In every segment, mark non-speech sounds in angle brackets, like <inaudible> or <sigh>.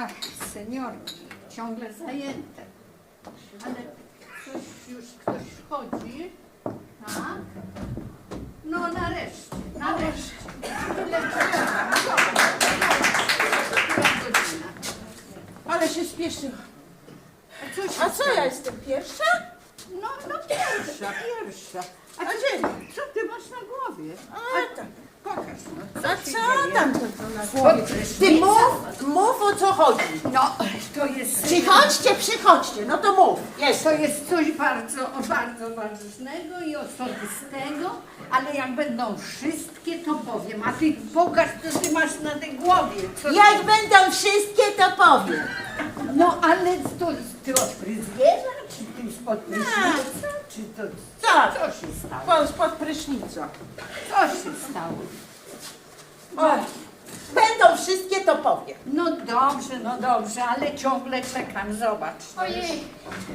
Ach, seniorki, ciągle zajęte. Ale coś już ktoś wchodzi. Tak? No nareszcie, nareszcie. Tyle trzeba. Dobra, która godzina? Ale się spieszyła. A co się A co stało? ja jestem pierwsza? No, no pierwsza, pierwsza. A A co, gdzie? co ty masz na głowie? A, tak. Pokaż no. Co tam to, to na głowie? Pod Ty mów, mów o co chodzi. No, to jest... Przychodźcie, przychodźcie, no to mów. Jest. To jest coś bardzo, bardzo ważnego i osobistego, ale jak będą wszystkie, to powiem. A ty pokaż, co ty masz na tej głowie. Co Jak ty... będą wszystkie, to powiem. No, ale to ty od fryzjera, czy ty spod prysznica, czy to... Tak. Co się stało? Po, spod prysznica. Co się stało? O, będą wszystkie, to powiem. No dobrze, no dobrze, ale ciągle czekam, zobacz. Ojej,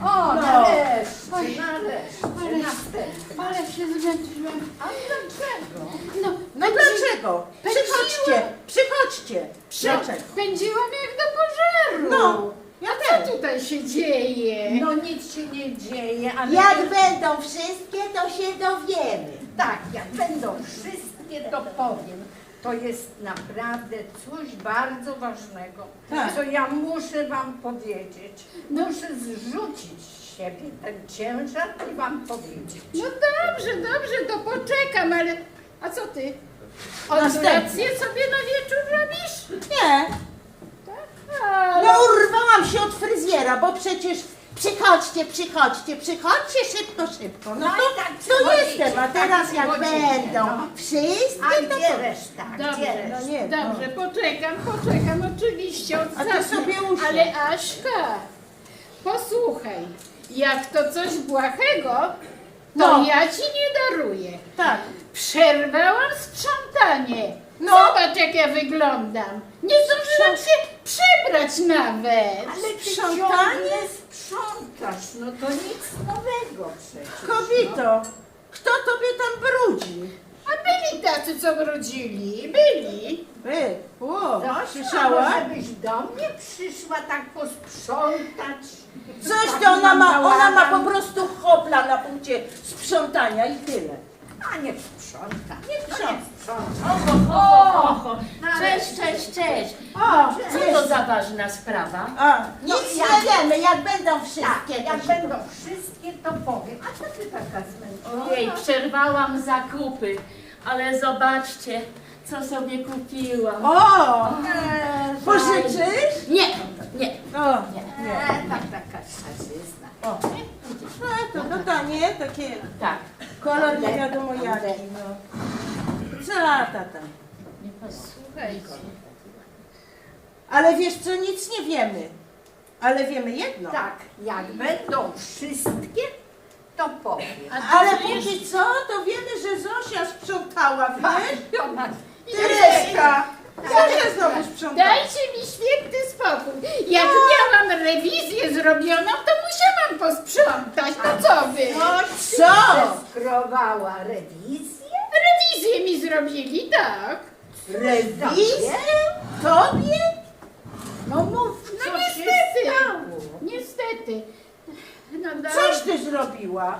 O, No. nareszcie, Oj. nareszcie, Ale- następny. ale się zmęczyłam. A dlaczego? No, No dlaczego? Przychodźcie, przychodźcie. Dlaczego? Pędziłam jak do pożaru. No, ja Co też. tutaj się dzieje? No nic się nie dzieje, ale... Jak będą wszystkie, to się dowiemy. Tak, jak będą wszystkie, to powiem. To jest naprawdę coś bardzo ważnego, Tak. co ja muszę wam powiedzieć. Muszę zrzucić z siebie ten ciężar i wam powiedzieć. No dobrze, dobrze, to poczekam, ale... A co ty? Odwrację sobie na wieczór robisz? Nie, Tak? Ale... no urwałam się od fryzjera, bo przecież przychodźcie, przychodźcie, przychodźcie szybko, szybko. No No to, i tak to przychodzicie, jestem, a teraz tak jak przychodzicie, będą no. wszystkie, A to gdzie powiem. reszta? Gdzie Dobrze, reszta? no nie. Dobrze, poczekam, poczekam, oczywiście od A ty sobie usiądź. Ale Aśka, posłuchaj, jak to coś błahego, to No. ja ci nie daruję. Tak. Przerwałam sprzątanie. No. Zobacz jak ja wyglądam. Nie zdążyłam się przebrać nawet. Ale ty Sprzątanie? ciągle sprzątasz, no to nic nowego przecież. Kobito, kto tobie tam brudzi? A byli tacy, co wrócili. Byli. Wy, o, Zosia, słyszała? żebyś do mnie przyszła tak posprzątać. Coś Tak to ona ma, mam ona ma bałagan. po prostu hopla na punkcie sprzątania i tyle. A nie sprząta, nie Sprząta. Oho, Nareszcie. cześć, cześć, cześć. O, Co to za ważna sprawa? A, No, nic jak- nie wiemy, jak będą Tak, wszystkie. to jak się- będą wszystkie, to powiem. A co ty taka zmęczona? Ojej, przerwałam zakupy, ale zobaczcie, co sobie kupiłam. O, Eee, pożyczysz? Nie, nie. O, Eee, tak taka szarzyzna. o. No to, no tanie, takie Tak. Kolor nie wiadomo jaki, no. Co lata tam? Nie posłuchaj. Słuchajcie. Ale wiesz co, nic nie wiemy. Ale wiemy jedno. Tak, jak będą wszystkie, to powiem. Ale póki co, to wiemy, że Zosia sprzątała, wiesz? Ona Tereska! Zosia znowu sprzątała. Dajcie mi święty spokój. Jak miałam rewizję zrobioną, to musiałam posprzątać. No co wy? Co? Zeskrowała rewizję? Rewizję mi zrobili, tak. Rewizję? Tobie? No mów, co No się niestety. stało? Niestety. No Coś ty zrobiła?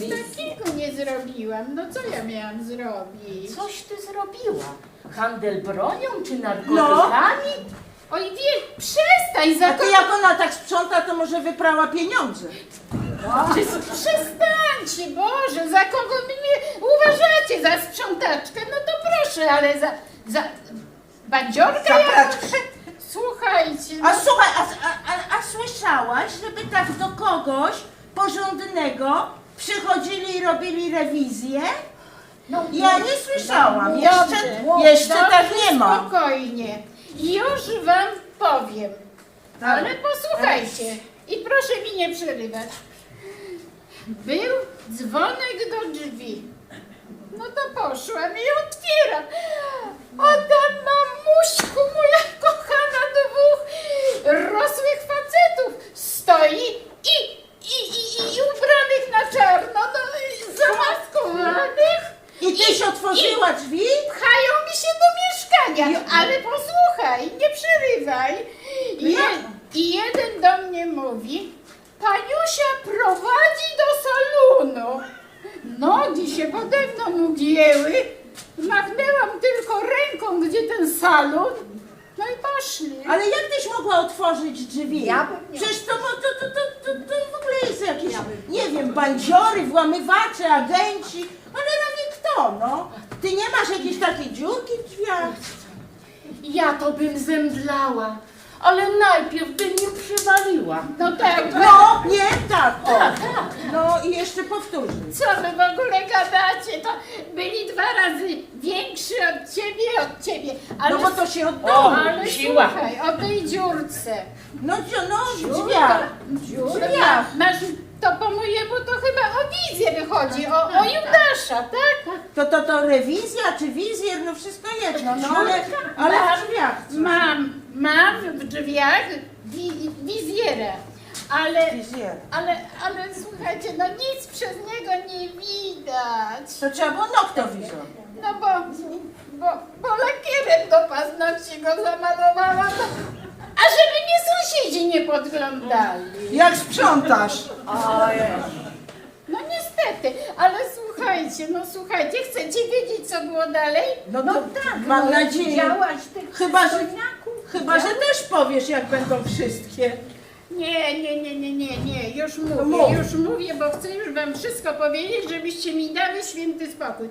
Nic takiego nie zrobiłam. No co ja miałam zrobić? Coś ty zrobiła. Handel bronią czy narkotykami? Oj wie, przestań za A to. ty jak ona tak sprząta, to może wyprała pieniądze. Przestańcie, Boże, za kogo mnie uważacie? Za sprzątaczkę? No to proszę, ale za... za bandziorkę? Za praczkę. Słuchajcie, no, A słuchaj, a, a, a, a słyszałaś, żeby tak do kogoś porządnego przychodzili i robili rewizję? No, Ja nie słyszałam. no, Jeszcze, dobrze, jeszcze dobrze, tak nie ma. Spokojnie. Już wam powiem. Tak. Ale posłuchajcie i proszę mi nie przerywać. Był dzwonek do drzwi. No to poszłam i otwieram. A tam mamuśku, moja kochana, dwóch rosłych facetów stoi i, i, i, i ubranych na czarno, no, i zamaskowanych. I tyś otworzyła drzwi? Pchają mi się do mieszkania, ale posłuchaj, nie przerywaj. I, je, I jeden do mnie mówi, Paniusia prowadzi do salonu. Nogi się pode mną ugięły. Machnęłam tylko ręką, gdzie ten salon. No i poszli. Ale jak tyś mogła otworzyć drzwi? Ja bym nie Przecież to, to, to, to, to, to w ogóle nie wiem, bandziory, włamywacze, agenci, ale no kto, no. Ty nie masz jakiejś takiej dziurki w drzwiach? Ja to bym zemdlała, ale najpierw bym nie przywaliła. No tak, No, nie, tak, o. Tak, tak. No i jeszcze powtórzę. Co wy w ogóle gadacie? To byli dwa razy więksi od ciebie, od ciebie. Ale, No bo to się O, oddało. ale siła. słuchaj, o tej dziurce. No, dzio- no, w drzwiach. Dziurka? Drzwiach. Masz, to po mojemu to chyba o wizję wychodzi, o, o Judasza, tak? To, to, to rewizja czy wizjer, no wszystko jedno, no ale, ale w drzwiach. Mam, mam w drzwiach wi, wizjerę, ale, Wizjer. ale, ale słuchajcie, no nic przez niego nie widać. To trzeba było noktowizor. No bo, bo, bo lakierem do paznokci go zamalowałam, a żeby mnie sąsiedzi nie podglądali. Jak sprzątasz? No niestety, ale słuchajcie, no słuchajcie, chcecie wiedzieć co było dalej? No, No to tak, mam no, nadzieję. Widziałaś tych Chyba, że- przystojniaków? Chyba, że też powiesz, jak będą wszystkie. Nie, nie, nie, nie, nie, nie, już mówię, mów. już mówię, bo chcę już wam wszystko powiedzieć, żebyście mi dały święty spokój.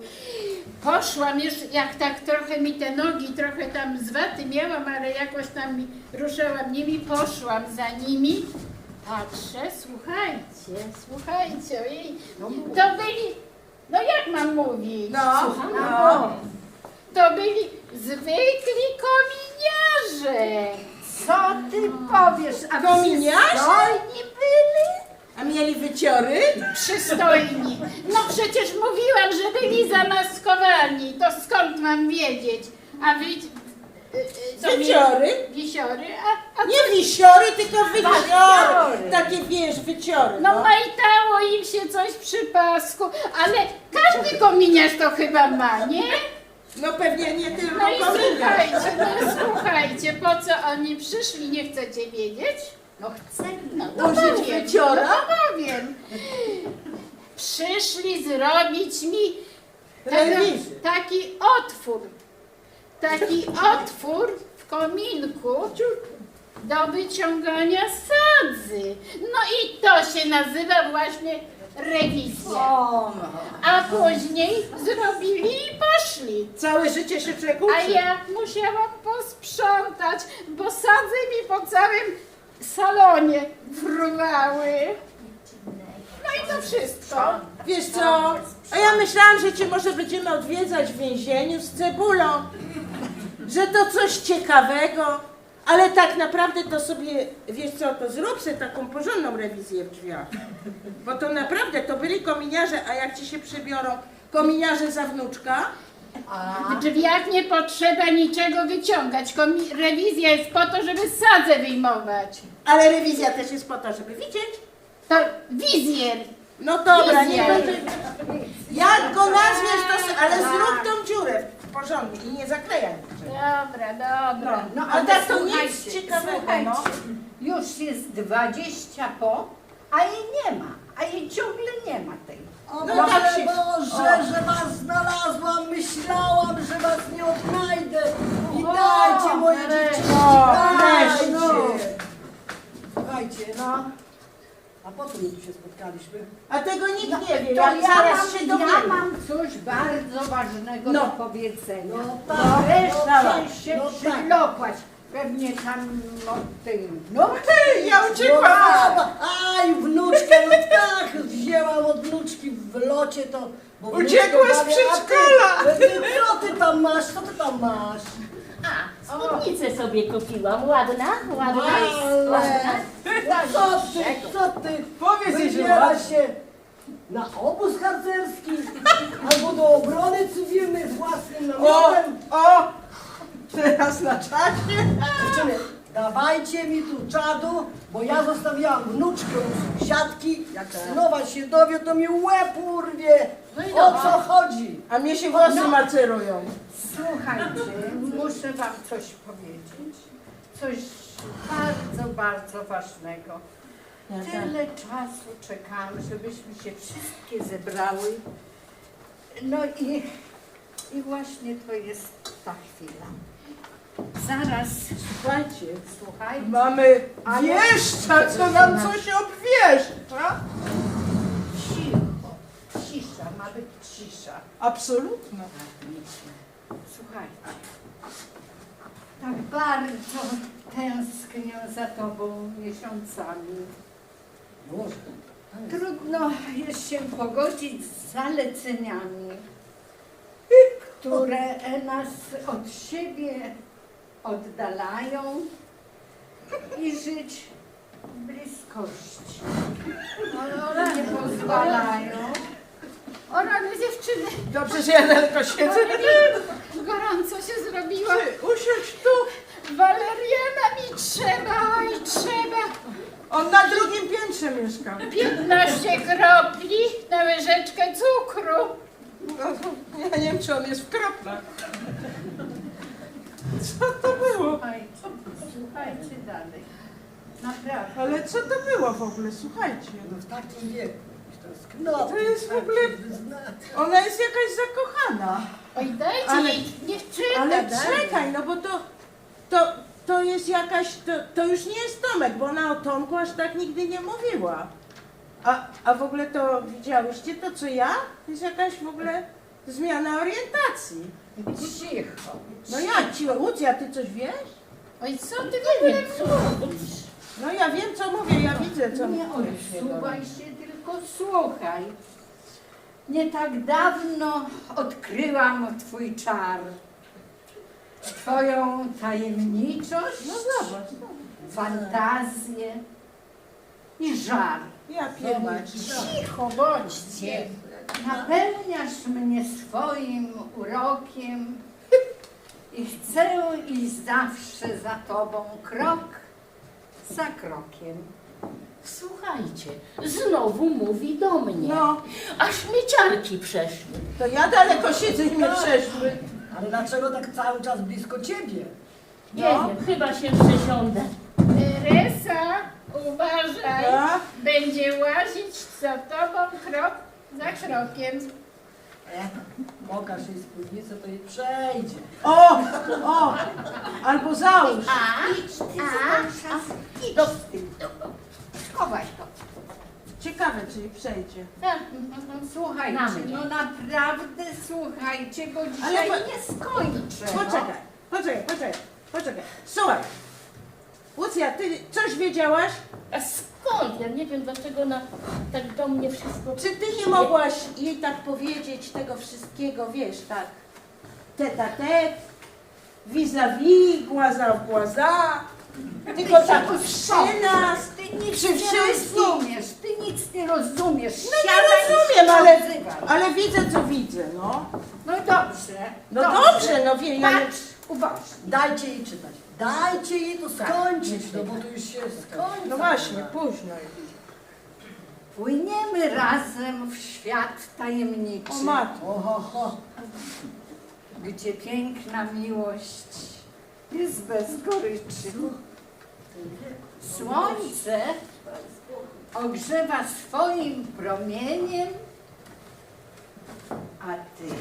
Poszłam już, jak tak trochę mi te nogi, trochę tam zwaty miałam, ale jakoś tam mi ruszałam nimi, poszłam za nimi. Patrzę, słuchajcie, słuchajcie, ojej, to byli, no jak mam mówić? No, no. To byli zwykli kominiarze. Co ty powiesz? A Kominiarze? przystojni byli? A mieli wyciory? przystojni. No przecież mówiłam, że byli zamaskowani. To skąd mam wiedzieć? A wy... y, y, co Wyciory? Wisiory? A, a co? Nie wisiory, tylko wyciory. Wyciory. Takie wiesz, wyciory. No No. majtało im się coś przy pasku, ale każdy kominiarz to chyba ma, nie? No pewnie nie tylko No i słuchajcie, no słuchajcie, po co oni przyszli, nie chcecie wiedzieć? No chcę. No to Użyć powiem, wyciora? No to powiem. Przyszli zrobić mi taki otwór. Taki otwór w kominku do wyciągania sadzy. No i to się nazywa właśnie rewizja. O, no. A później zrobili i poszli. Całe życie się przekuczy. A ja musiałam posprzątać, bo sadzy mi po całym salonie fruwały. No i to wszystko. Wiesz co, a ja myślałam, że cię może będziemy odwiedzać w więzieniu z cebulą. Że to coś ciekawego. Ale tak naprawdę to sobie, wiesz co, to zrób sobie taką porządną rewizję w drzwiach. Bo to naprawdę, to byli kominiarze, a jak ci się przebiorą kominiarze za wnuczka, W drzwiach nie potrzeba niczego wyciągać. Komi- rewizja jest po to, żeby sadzę wyjmować. ale rewizja też jest po to, żeby widzieć. To wizjer. No dobra, nie będę... Jak go nazwiesz, to... s- Ale zrób tą dziurę porządnie i nie zaklejaj. Dobra, dobra. No, a ale tak to nic słuchajcie, ciekawego, słuchajcie, no. Już jest 20 po, a jej nie ma. A jej ciągle nie ma tej. O No no tak Boże się- Boże, że was znalazłam, myślałam, że was nie odnajdę. I O, dajcie moje nareszcie. dziewczyny, O, dajcie. Słuchajcie, no. A po co my tu się spotkaliśmy? A tego nikt nie wie, To jak zaraz mam, się ja mam coś bardzo ważnego No. do powiedzenia. No tak, Wreszcie no się no tak. przylokłaś. Pewnie tam od tym. No Ty, ja No uciekłam. tak, Aj, wnuczkę, no tak, wzięłam od wnuczki w locie to... Uciekła z bawię, a ty- przedszkola. ty- Co ty tam masz, co ty tam masz? A, spódnicę sobie kupiłam. Ładna? Ładna? Ale, Ładna? co ty, co ty? Powiedz jej, że Wybiera ładnie. się na obóz harcerski albo do obrony cywilnej z własnym O, namiotem. o, teraz na czacie. Dziewczyny, dawajcie mi tu czadu, bo ja zostawiłam wnuczkę u sąsiadki. Jak synowa się dowie, to mi łeb urwie. No i O dobra. co chodzi? A mnie się włosy No. macerują. Słuchajcie, muszę wam coś powiedzieć. Coś bardzo, bardzo ważnego. Tak. Tyle czasu czekamy, żebyśmy się wszystkie zebrały. No i, i właśnie to jest ta chwila. Zaraz, Słuchajcie, słuchaj, mamy wieszcza, co nam coś obwieszcza. cicho, cisza, ma być cisza. Absolutna. Słuchajcie, tak bardzo tęsknię za tobą miesiącami. Może. Trudno jest się pogodzić z zaleceniami, które nas od siebie oddalają i żyć w bliskości. O Nie pozwalają. O rany dziewczyny, Dobrze, że ja tylko siedzę. gorąco się zrobiło. Ty, Usiądź tu. Waleriana mi trzeba, oj trzeba. On na drugim piętrze mieszka. 15 kropli na łyżeczkę cukru. No, ja nie wiem, czy on jest w kroplach. Co to było? Słuchajcie, słuchajcie dalej. Naprawdę. Ale co to było w ogóle? Słuchajcie. No w takim wieku. To. To jest w ogóle- Ona jest jakaś zakochana. Oj dajcie Ale- jej, niech czyta Ale dalej. czekaj, no bo to, to, to jest jakaś, to, to już nie jest Tomek, bo ona o Tomku aż tak nigdy nie mówiła. A, a w ogóle to widziałyście to, co ja? To jest jakaś w ogóle zmiana orientacji. Cicho. No jak ci, Łucja, ty coś wiesz? Oj co ty w ogóle mówisz? No ja wiem, co mówię, ja widzę, co Nie odsuwaj się, tylko słuchaj. Nie tak dawno odkryłam Twój czar. Twoją tajemniczość, No zobacz, fantazję i żar. ja pierdolę. Cicho bądźcie. Napełniasz mnie swoim urokiem i chcę iść zawsze za Tobą, krok za krokiem. Słuchajcie, znowu mówi do mnie. No, Aż mi ciarki przeszły. to ja daleko siedzę i mnie przeszły. Ale dlaczego tak cały czas blisko ciebie? Nie No. wiem, chyba się przesiądę. Teresa, uważaj. A? Będzie łazić za tobą krok za krokiem. E, Pokaż jej spódnicę, to jej przejdzie. O, o, albo załóż. Idź ty a, a, idź ty. Schowaj to. Ciekawe, czy jej przejdzie. Słuchajcie, Na mnie. no naprawdę słuchajcie, bo dzisiaj po- nie skończę. no. Poczekaj, poczekaj, poczekaj, poczekaj. Słuchaj, Łucja, ty coś wiedziałaś? A skąd? Ja nie wiem, dlaczego ona tak do mnie wszystko... Czy ty nie mogłaś jej tak powiedzieć tego wszystkiego, wiesz, tak tete a tete, vis-a-vis, głaza w głaza, tylko tak przy nas, Ty nic przy nie rozumiesz, ty nic nie rozumiesz. No nie Siadaj i rozumiem, się ale, odzywaj. ale widzę, co widzę, no. No dobrze. No dobrze, no wiem, ja nie... Patrz. Dajcie jej czytać. Dajcie jej to skończyć, no bo to już się skończy. No właśnie, późno. Płyniemy razem w świat tajemniczy, O matko. Oho, gdzie piękna miłość jest bez goryczy. Słońce ogrzewa swoim promieniem, a ty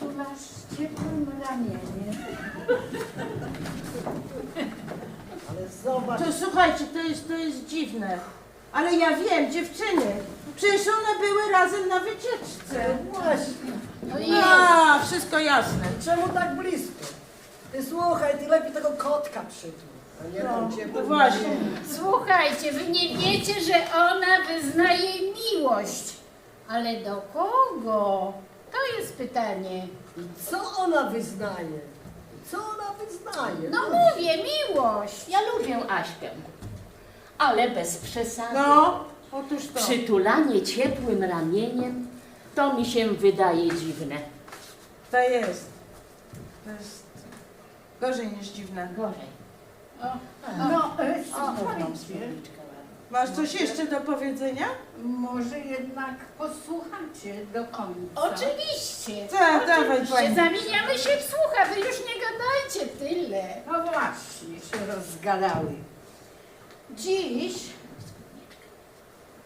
przytulasz ciepłym ramieniem. ale zobacz. To słuchajcie, to jest, to jest dziwne. Ale ja wiem, dziewczyny, przecież one były razem na wycieczce. Właśnie. Ojej. A, wszystko jasne. Czemu tak blisko? Ty słuchaj, ty lepiej tego kotka przytul. A nie No, tam cię no właśnie. Słuchajcie, wy nie wiecie, że ona wyznaje miłość. Ale do kogo? To jest pytanie. I co ona wyznaje? Co ona wyznaje? No mówię, miłość. Ja lubię Aśkę, ale bez przesady. No, otóż to. Przytulanie ciepłym ramieniem to mi się wydaje dziwne. To jest. To jest gorzej niż dziwne. Gorzej. No, e, słuchajcie, Masz coś jeszcze do powiedzenia? Może jednak posłuchacie do końca. Oczywiście. Tak, dawaj Oczywiście. pani. Zamieniamy się w słucha, wy już nie gadajcie tyle. No właśnie, się rozgadały. Dziś,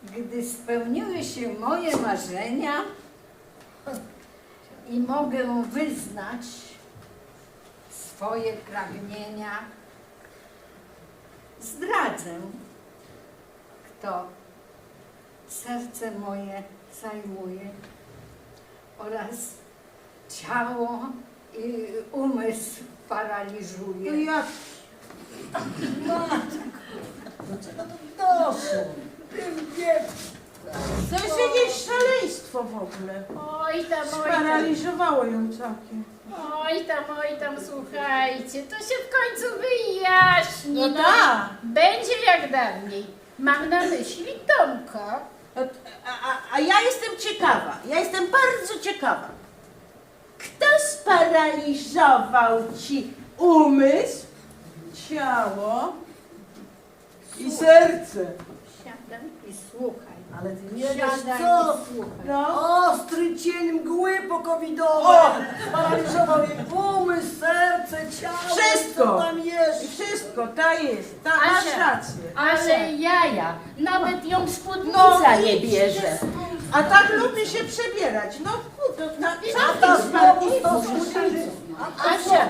gdy spełniły się moje marzenia i mogę wyznać swoje pragnienia, zdradzę, kto serce moje zajmuje oraz ciało i umysł paraliżuje. No jak? Do czego to doszło? Tym wieku. To jest jakieś szaleństwo w ogóle. Oj tam, oj tam. Sparaliżowało ją całkiem. Oj tam, oj tam, słuchajcie, to się w końcu wyjaśni. No tak. Będzie jak dawniej. Mam na myśli Tomka. A, a, a ja jestem ciekawa, ja jestem bardzo ciekawa. Kto sparaliżował ci umysł, ciało i serce? Siadaj i słuchaj. Ale ty nie wiesz Siadaj co? i słuchaj. No, Ostry cień mgły pokowidowej sparaliżował jej umysł, serce, ciało. Wszystko. Co tam i jest? wszystko, ta jest, ta, masz rację. Ale jaja, nawet ją spódnica No, nie bierze. A tak lubi się przebierać, no kurde, na A ta znowu z tą spódnicą. Asia,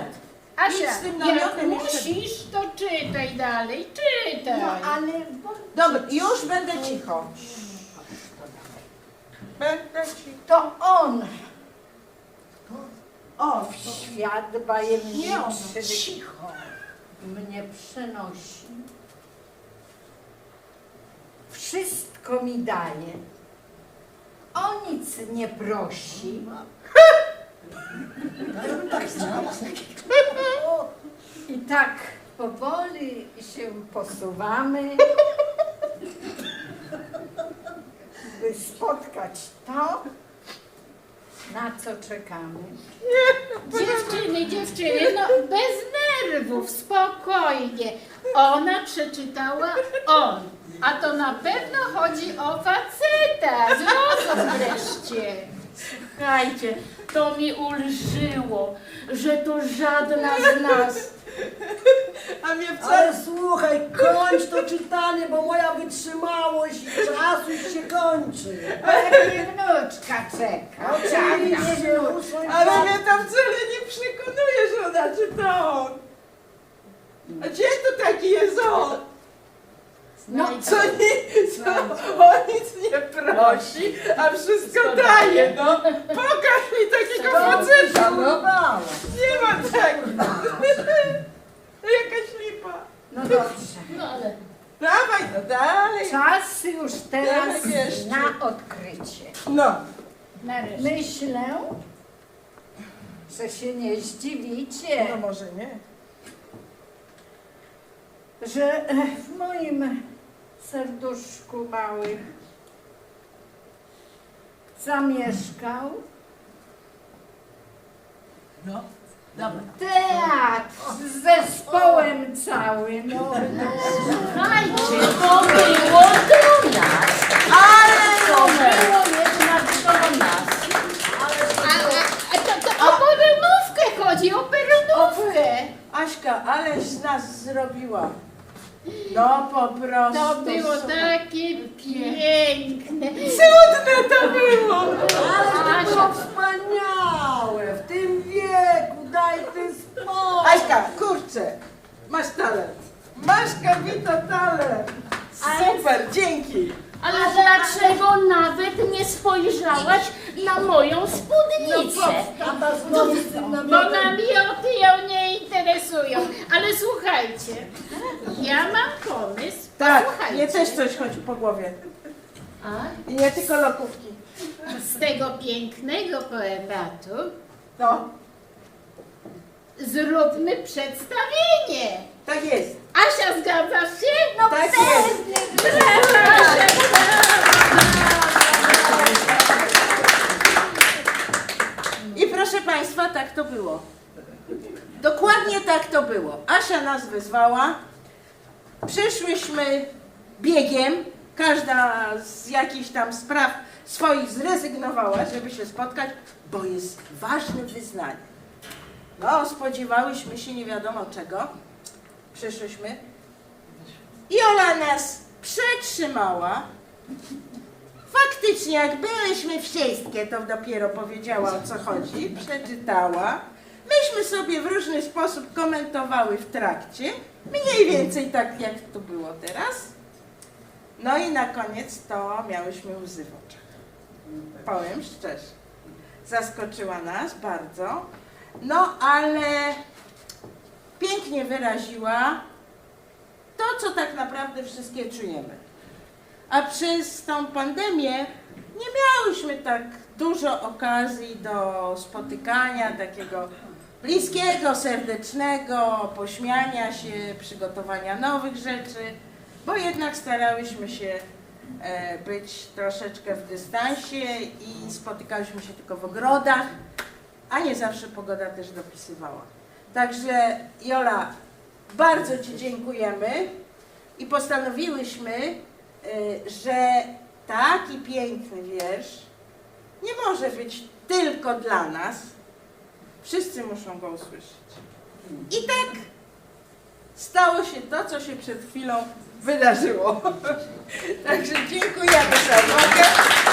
Asia, z tym jak namiotem jeszcze. musisz, to czytaj dalej, czytaj. No ale Dobra, już będę cicho. Będę cicho. to on O, w świat Nie bajemniczy cicho mnie przenosi. Wszystko mi daje. O nic nie prosi. <laughs> I tak powoli się posuwamy, by spotkać to, na co czekamy. Dziewczyny, dziewczyny, no bez nerwów, spokojnie. Ona przeczytała on, a to na pewno chodzi o faceta. Zrozum wreszcie. Słuchajcie, to mi ulżyło, że to żadna z nas. A mnie wcale... Ale słuchaj, kończ to czytanie, bo moja wytrzymałość i czas już się kończy. Pewnie wnuczka czeka. Oczywiście, muszę Ale mnie tam wcale nie przekonuje, że ona czyta on. A gdzie to taki jest on? No, Co, nie, co on nic nie prosi, a wszystko daje, no. Pokaż mi takiego faceta. Nie ma tego. Jakaś lipa. no dobrze. No ale Dawaj, no dalej. Czas już teraz jeszcze. na odkrycie. No. Nareszcie. Myślę, że się nie zdziwicie, No może nie. że w moim serduszku małych zamieszkał No, dobra. teatr z zespołem całym. słuchajcie, to było do nas. Ale to było jednak do nas. A, a, to, to o peronówkę chodzi, o peronówkę. Aśka, aleś z nas zrobiła. No po prostu. To było takie piękne. Cudne to było. Ale to było wspaniałe. W tym wieku daj ty spokój. Aśka, kurczę, masz talent. Masz kabito talent. Super, dzięki. Ale dlaczego nawet nie spojrzałaś na moją spódnicę? Tym Bo namioty ją nie interesują. Ale słuchajcie, ja mam pomysł. Tak, Posłuchajcie. mnie też coś chodzi po głowie. A? I nie tylko lokówki. Z tego pięknego poematu No, zróbmy przedstawienie. tak jest. Asia, zgadzasz się? No tak jest. I proszę Państwa, tak to było. Dokładnie tak to było. Asia nas wezwała. Przyszłyśmy biegiem. Każda z jakichś tam spraw swoich zrezygnowała, żeby się spotkać, bo jest ważne wyznanie. No, spodziewałyśmy się nie wiadomo czego. Przyszłyśmy. I Ola nas przetrzymała. Faktycznie, jak byłyśmy wszystkie, to dopiero powiedziała o co chodzi, przeczytała. Myśmy sobie w różny sposób komentowały w trakcie, mniej więcej tak jak to było teraz. No i na koniec to miałyśmy łzy w oczach. Powiem szczerze. Zaskoczyła nas bardzo. No ale pięknie wyraziła to, co tak naprawdę wszystkie czujemy. A przez tą pandemię nie miałyśmy tak dużo okazji do spotykania, takiego bliskiego, serdecznego, pośmiania się, przygotowania nowych rzeczy, bo jednak starałyśmy się e, być troszeczkę w dystansie i spotykałyśmy się tylko w ogrodach, a nie zawsze pogoda też dopisywała. Także Jola, bardzo Ci dziękujemy i postanowiłyśmy, y, że taki piękny wiersz nie może być tylko dla nas. Wszyscy muszą go usłyszeć. I tak stało się to, co się przed chwilą wydarzyło. <laughs> Także dziękujemy serdecznie.